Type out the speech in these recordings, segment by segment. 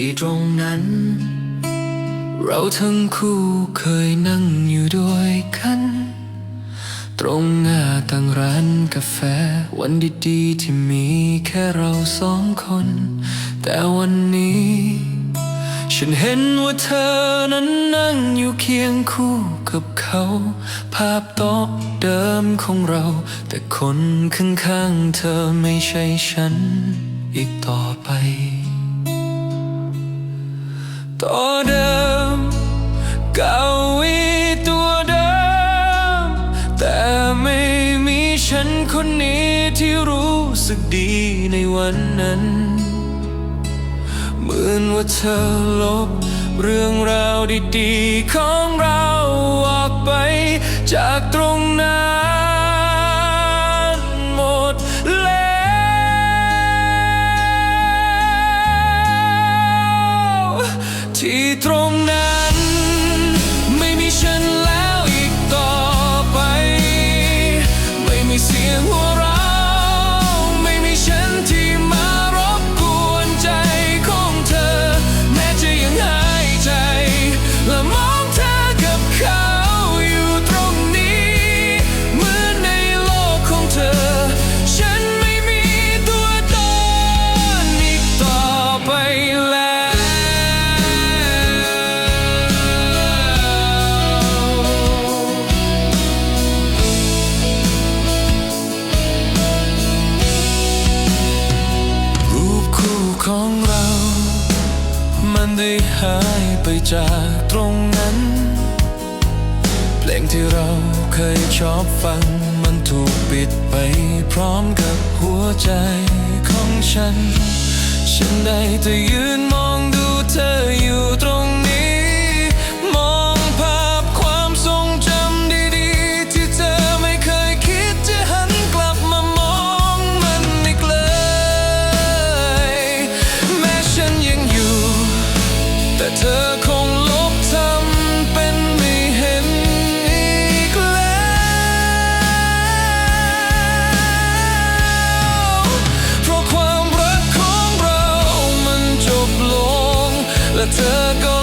ีตรงนั้น เราทั้งคู่เคยนั่งอยู่ด้วยกัน ตรงหน้าตั้งร้านกาแฟ วันดีๆที่มีแค่เราสองคน แต่วันนี้ ฉันเห็นว่าเธอนั้นนั่งอยู่เคียงคู่กับเขา ภาพโต๊ะเดิมของเรา แต่คนข้างๆเธอไม่ใช่ฉันอีกต่อไป ตัวเดิมเก่าอีตัวเดิม แต่ไม่มีฉันคนนี้ที่รู้สึกดีในวันนั้น เหมือนว่าเธอลบเรื่องราวดีๆของเราออกไปจากตรงนั้น ที่ ได้หายไปจากตรงนั้น เพลงที่เราเคยชอบฟัง มันถูกปิดไปพร้อมกับหัวใจของฉัน ฉันได้แต่ยืนมองดูเธออยู่ตรง และเธอก็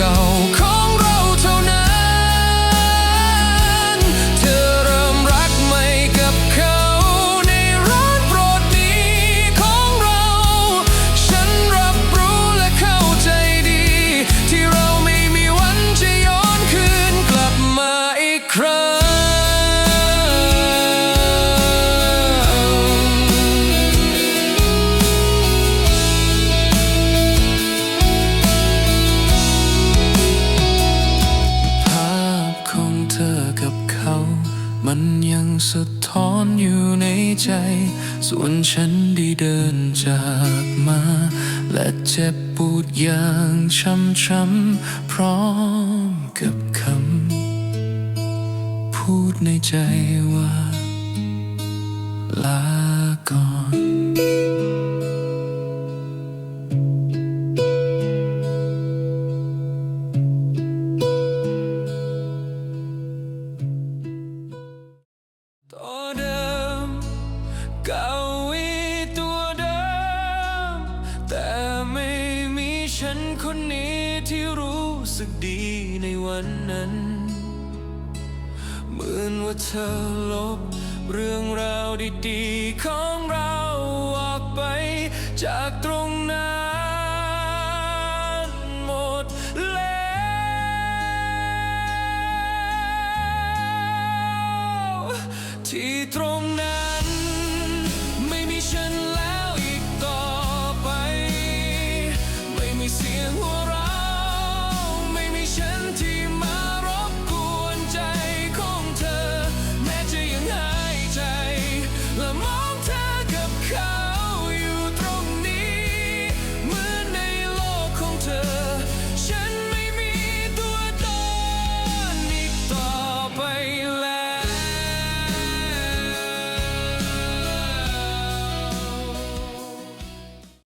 ต๊ สะท้อนอยู่ในใจ ส่วนฉันได้เดินจากมา และเจ็บปวดอย่างช้ำๆพร้อมกับคำพูดในใจว่าลา เก่าอีตัวเดิม แต่ไม่มีฉันคนนี้ที่รู้สึกดีในวันนั้น เหมือนว่าเธอลบเรื่องราวดีๆของเราออกไปจากตรงนั้นหมดแล้วที่ตรง